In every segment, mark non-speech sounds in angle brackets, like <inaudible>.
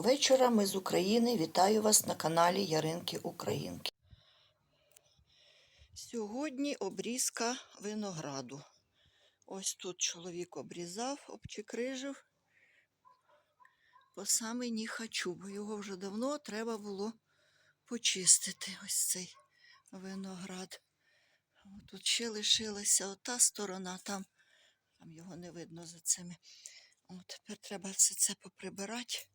Доброго вечора. Ми з України. Вітаю вас на каналі Яринки Українки. Сьогодні обрізка винограду. Ось тут чоловік обрізав, обчикрижив. По самий не хочу, бо його вже давно треба було почистити ось цей виноград. Тут ще лишилася ота сторона, там, там його не видно за цими. От тепер треба все це поприбирати.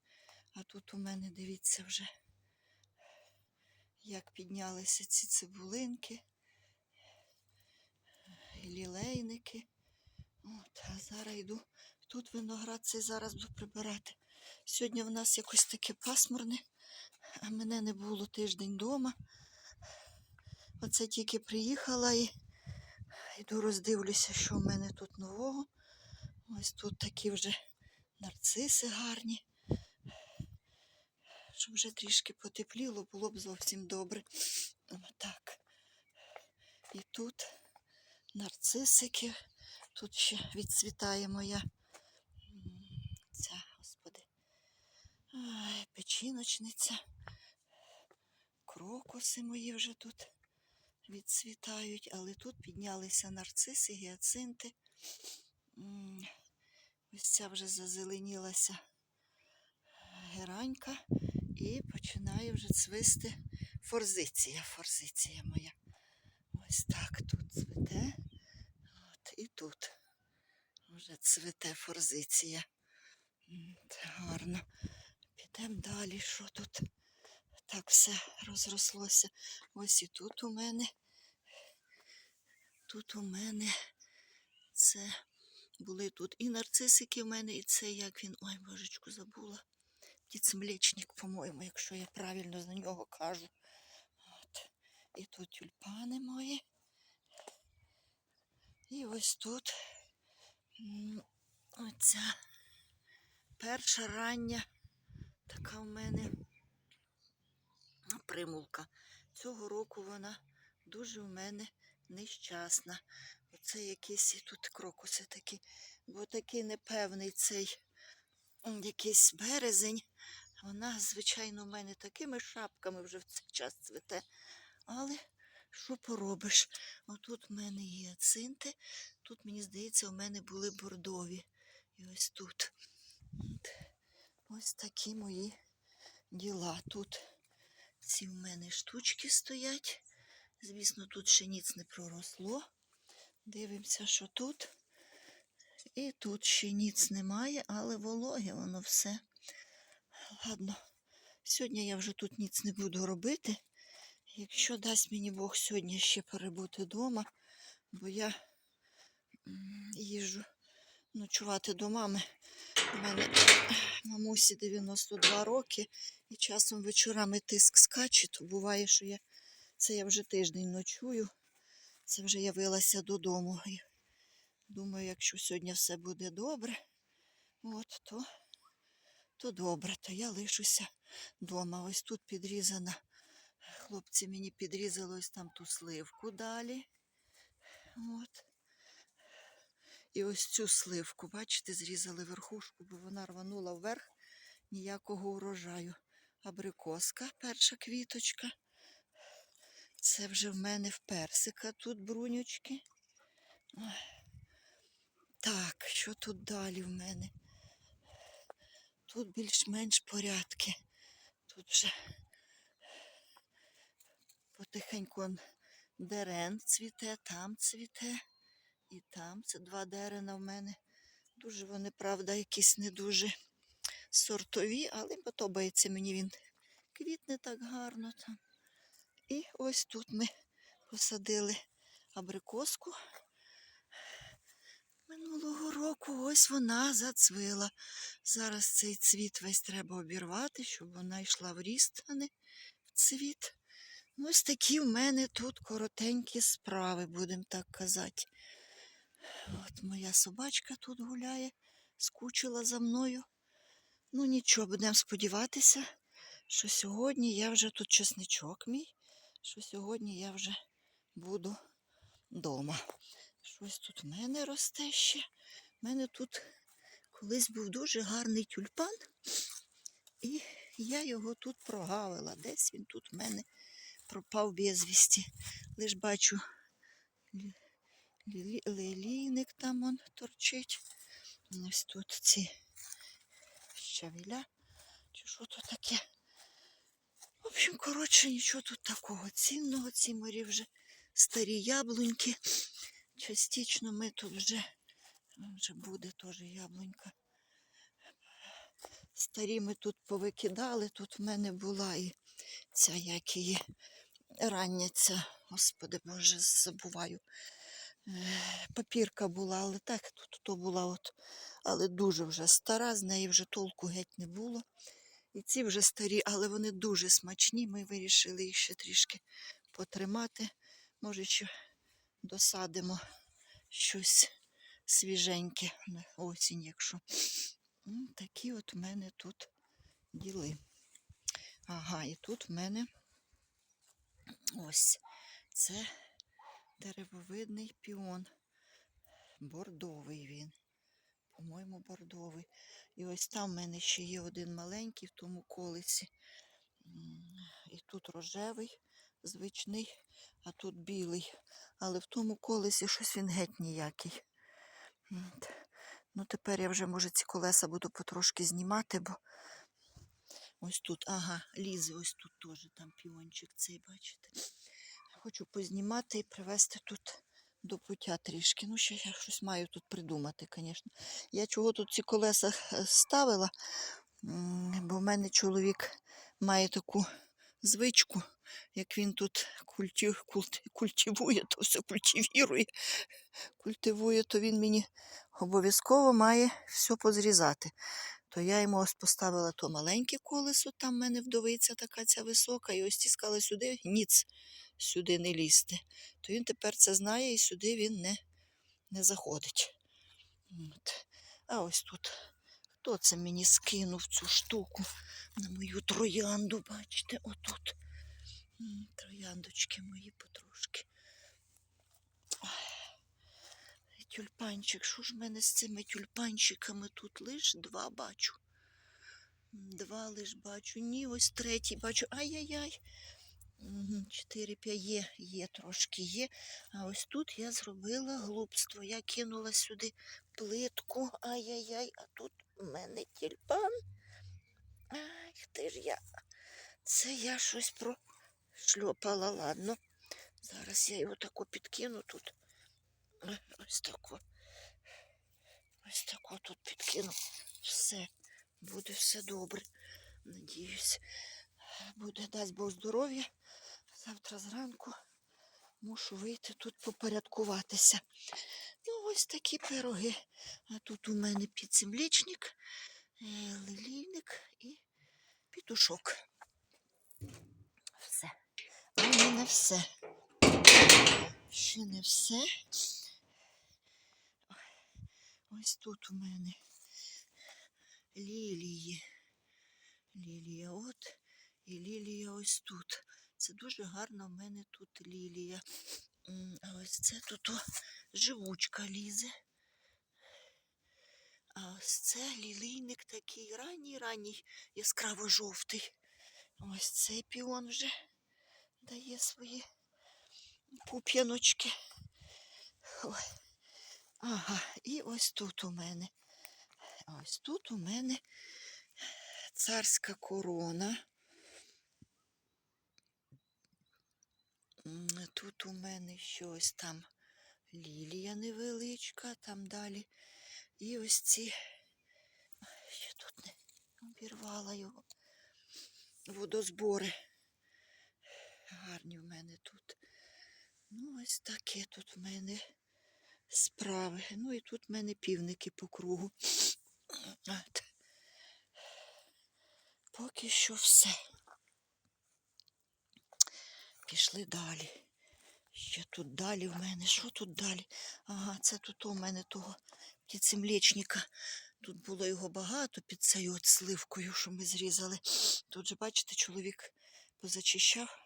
А тут у мене, дивіться, вже, як піднялися ці цибулинки, і лілейники. От, а зараз йду. Тут виноград цей зараз буду прибирати. Сьогодні в нас якось таке пасмурне, а мене не було тиждень вдома. Оце тільки приїхала і йду роздивлюся, що в мене тут нового. Ось тут такі вже нарциси гарні. Щоб вже трішки потепліло, було б зовсім добре. Так. І тут нарцисики. Тут ще відцвітає моя ця, господи, Ай, печіночниця. Крокуси мої вже тут відцвітають, але тут піднялися нарциси, гіацинти. Ось ця вже зазеленілася геранька і починає вже цвисти форзиція. Форзиція моя. Ось так тут цвіте. От і тут вже цвіте форзиція. Це гарно. Підемо далі, що тут так все розрослося. Ось і тут у мене. Тут у мене це були тут і нарцисики в мене, і це як він. Ой, божечку, забула. Діцемлечник, по-моєму, якщо я правильно за нього кажу. От. І тут тюльпани мої. І ось тут оця перша рання така в мене примулка. Цього року вона дуже в мене нещасна. Оце якісь і тут крокуси такі, бо такий непевний цей якийсь березень. Вона, звичайно, у мене такими шапками вже в цей час цвіте. Але що поробиш? Отут в мене є цинти. Тут, мені здається, у мене були бордові. І ось тут. Ось такі мої діла. Тут ці в мене штучки стоять. Звісно, тут ще ніц не проросло. Дивимося, що тут. І тут ще ніц немає, але вологе воно все. Ладно, сьогодні я вже тут ніц не буду робити. Якщо дасть мені Бог сьогодні ще перебути вдома, бо я м, їжджу ночувати до мами. У мене мамусі 92 роки, і часом вечорами тиск скаче, то буває, що я це я вже тиждень ночую. Це вже явилася додому. Думаю, якщо сьогодні все буде добре, от, то, то добре, то я лишуся вдома. Ось тут підрізана. Хлопці мені підрізали ось там ту сливку далі. От. І ось цю сливку, бачите, зрізали верхушку, бо вона рванула вверх ніякого урожаю. Абрикоска, перша квіточка. Це вже в мене в персика тут брунючки. Ой. Так, що тут далі в мене? Тут більш-менш порядки. Тут вже потихеньку дерен цвіте, там цвіте і там. Це два дерена в мене. Дуже вони, правда, якісь не дуже сортові, але подобається мені він. Квітне так гарно там. І ось тут ми посадили абрикоску. Минулого року ось вона зацвила. Зараз цей цвіт весь треба обірвати, щоб вона йшла в ріст, а не в цвіт. Ось такі в мене тут коротенькі справи, будемо так казати. От моя собачка тут гуляє, скучила за мною. Ну нічого, будемо сподіватися, що сьогодні я вже тут чесничок мій, що сьогодні я вже буду вдома. Щось тут в мене росте ще. У мене тут колись був дуже гарний тюльпан. І я його тут прогавила. Десь він тут в мене пропав безвісті. Лиш бачу лі- лілі- лилійник там он торчить. Ось тут ці щавеля. Чи що то таке? В общем, коротше, нічого тут такого цінного. Ці морі вже старі яблуньки. Частично ми тут вже, вже буде теж яблунька. Старі ми тут повикидали. Тут в мене була і ця як її рання ця, господи Боже, забуваю. Е, Папірка була, але так тут то була от, але дуже вже стара, з неї вже толку геть не було. І ці вже старі, але вони дуже смачні. Ми вирішили їх ще трішки потримати. Може, ще досадимо щось свіженьке на осінь, якщо. Такі от в мене тут діли. Ага, і тут в мене ось це деревовидний піон. Бордовий він. По-моєму, бордовий. І ось там в мене ще є один маленький в тому колесі. М, І тут рожевий, звичний, а тут білий. Але в тому колесі щось він геть ніякий. Ну, тепер я вже, може, ці колеса буду потрошки знімати, бо ось тут, ага, лізе, ось тут теж там піончик цей, бачите. Хочу познімати і привезти тут до пуття трішки. Ну, ще я щось маю тут придумати, звісно. Я чого тут ці колеса е, ставила, бо в мене чоловік має таку звичку, як він тут культі, культи, культивує, то все культивірує, культивує, то він мені обов'язково має все позрізати. То я йому ось поставила то маленьке колесо, там в мене вдовиця така ця висока, і ось тискала сюди, ніц сюди не лізти. То він тепер це знає і сюди він не, не заходить. От. А ось тут. Хто це мені скинув цю штуку на мою троянду, бачите, отут. Трояндочки мої потрошки. Тюльпанчик, що ж в мене з цими тюльпанчиками тут лиш два бачу. Два лиш бачу. Ні, ось третій бачу. Ай-яй-яй. Чотири п'ять є, є трошки є. А ось тут я зробила глупство. Я кинула сюди плитку. Ай-яй-яй, а тут у мене тюльпан. Ай, ти ж я. Це я щось прошльопала, ладно. Зараз я його тако підкину тут. Ось тако. Ось тако тут підкину. Все. Буде все добре. Надіюсь. Буде дасть Бог здоров'я. Завтра зранку мушу вийти тут попорядкуватися. Ну, ось такі пироги. А тут у мене підсемлічник, е, лилійник і пітушок. Але не все. Ще не все. Ось тут у мене лілії. Лілія от і лілія ось тут. Це дуже гарно в мене тут лілія. А ось це тут живучка лізе. А ось це лілійник такий ранній, ранній, яскраво жовтий. Ось цей піон вже дає свої пуп'яночки. Ага, і ось тут у мене. Ось тут у мене царська корона. Тут у мене щось там лілія невеличка, там далі. І ось ці. Ще тут не обірвала його. Водозбори. Гарні в мене тут. Ну, ось таке тут в мене справи. Ну і тут в мене півники по кругу. <clears throat> От. Поки що все. Пішли далі. Ще тут далі в мене. Що тут далі? Ага, це тут у мене того птицемлечника. Тут було його багато під цією от сливкою, що ми зрізали. Тут же, бачите, чоловік позачищав,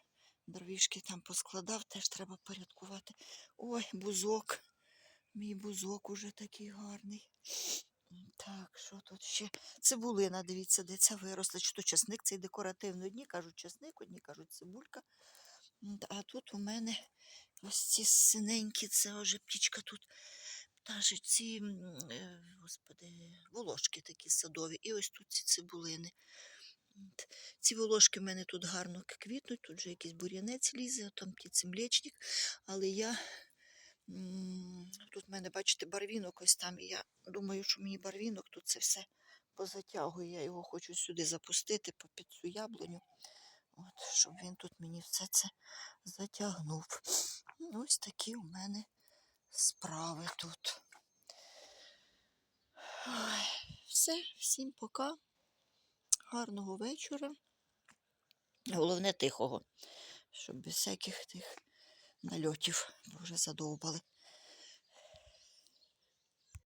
дровішки там поскладав, теж треба порядкувати. Ой, бузок. Мій бузок уже такий гарний. Так, що тут ще? Цибулина, дивіться, де ця виросла. Чи то часник цей декоративний. Одні кажуть часник, одні кажуть цибулька. А тут у мене ось ці синенькі, це вже птічка тут. Пташить ці, е, господи, волошки такі садові. І ось тут ці цибулини. Ці волошки в мене тут гарно квітнуть, тут же якийсь бур'янець лізе, там птиці млечник. Але я тут в мене, бачите, барвінок ось там. І я думаю, що мені барвінок тут це все позатягує. Я його хочу сюди запустити під цю яблуню. От, щоб він тут мені все це затягнув. Ну, Ось такі у мене справи тут. Все, всім пока. Гарного вечора. Головне тихого, щоб без всяких тих нальотів, вже задовбали.